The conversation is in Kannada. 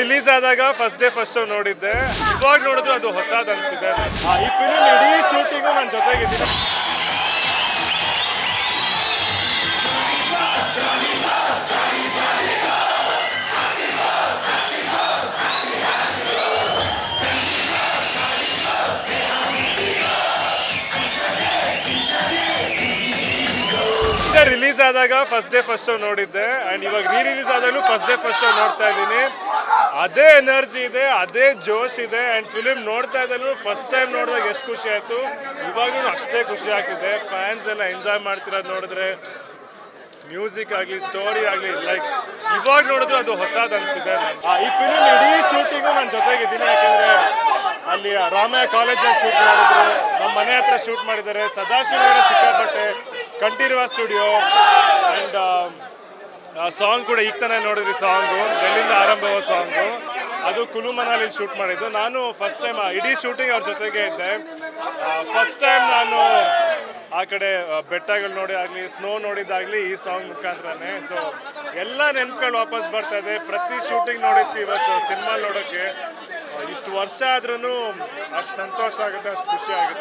ರಿಲೀಸ್ ಆದಾಗ ಫಸ್ಟ್ ಡೇ ಫಸ್ಟ್ ಶೋ ನೋಡಿದ್ದೆ. ಇವಾಗ ನೋಡಿದ್ರು ಅದು ಹೊಸದು ಅನಿಸ್ತಿದೆ ಈ ಫಿಲಿಮ್ ಇಡೀ ಶೂಟಿಂಗು ನನ್ನ ಜೊತೆಗಿದ್ದೀನಿ. ರಿಲೀಸ್ ಆದಾಗ ಫಸ್ಟ್ ಡೇ ಫಸ್ಟ್ ಶೋ ನೋಡಿದ್ದೆ. ಅಂಡ್ ಇವಾಗ ರೀ ರಿಲೀಸ್ ಆದಾಗಲೂ ಫಸ್ಟ್ ಡೇ ಫಸ್ಟ್ ಶೋ ನೋಡ್ತಾ ಇದ್ದೀನಿ. ಅದೇ ಎನರ್ಜಿ ಇದೆ, ಅದೇ ಜೋಶ್ ಇದೆ ಅಂಡ್ ಫಿಲಿಮ್ ನೋಡ್ತಾ ಇದ್ದಾನು ಫಸ್ಟ್ ಟೈಮ್ ನೋಡಿದಾಗ ಎಷ್ಟು ಖುಷಿ ಆಯ್ತು. ಇವಾಗಲೂ ಅಷ್ಟೇ ಖುಷಿ ಆಗ್ತಿದೆ. ಫ್ಯಾನ್ಸ್ ಎಲ್ಲ ಎಂಜಾಯ್ ಮಾಡ್ತಿರೋದು ನೋಡಿದ್ರೆ ಮ್ಯೂಸಿಕ್ ಆಗಲಿ ಸ್ಟೋರಿ ಆಗಲಿ ಲೈಕ್ ಇವಾಗ ನೋಡಿದ್ರು ಅದು ಹೊಸದು ಅನಿಸ್ತಿದೆ. ಈ ಫಿಲಿಮ್ ಇಡೀ ಶೂಟಿಂಗು ನನ್ನ ಜೊತೆಗಿದ್ದೀನಿ, ಯಾಕಂದ್ರೆ ಅಲ್ಲಿ ರಾಮಯ್ಯ ಕಾಲೇಜಲ್ಲಿ ಶೂಟ್ ಮಾಡಿದ್ರು ನಮ್ಮ ಮನೆ ಹತ್ರ ಶೂಟ್ ಮಾಡಿದ್ದಾರೆ. ಸದಾಶಿವನಗರ ಸಿಕ್ಕಾಪಟ್ಟೆ ಕಂಠೀರವ ಸ್ಟುಡಿಯೋ ಆ್ಯಂಡ್ ಸಾಂಗ್ ಕೂಡ ಈಗ ತಾನೇ ನೋಡಿದ್ರಿ ಸಾಂಗು ಎಲ್ಲಿಂದ ಆರಂಭವ ಸಾಂಗು ಅದು ಕುಲುಮನಲ್ಲಿ ಮನಾಲಿ ಶೂಟ್ ಮಾಡಿದ್ದು. ನಾನು ಫಸ್ಟ್ ಟೈಮ್ ಇಡೀ ಶೂಟಿಂಗ್ ಅವ್ರ ಜೊತೆಗೆ ಇದ್ದೆ. ಫಸ್ಟ್ ಟೈಮ್ ನಾನು ಆ ಕಡೆ ಬೆಟ್ಟಗಳು ನೋಡಿ ಸ್ನೋ ನೋಡಿದಾಗ್ಲಿ ಈ ಸಾಂಗ್ ಮುಖಾಂತರನೇ. ಸೊ ಎಲ್ಲ ನೆನ್ಪುಗಳು ವಾಪಸ್ ಬರ್ತಾ ಇದೆ. ಪ್ರತಿ ಶೂಟಿಂಗ್ ನೋಡಿದ್ವಿ ಇವತ್ತು ಸಿನಿಮಾ ನೋಡೋಕ್ಕೆ ಇಷ್ಟು ವರ್ಷ ಆದ್ರೂ ಅಷ್ಟು ಸಂತೋಷ ಆಗುತ್ತೆ, ಅಷ್ಟು ಖುಷಿ ಆಗುತ್ತೆ.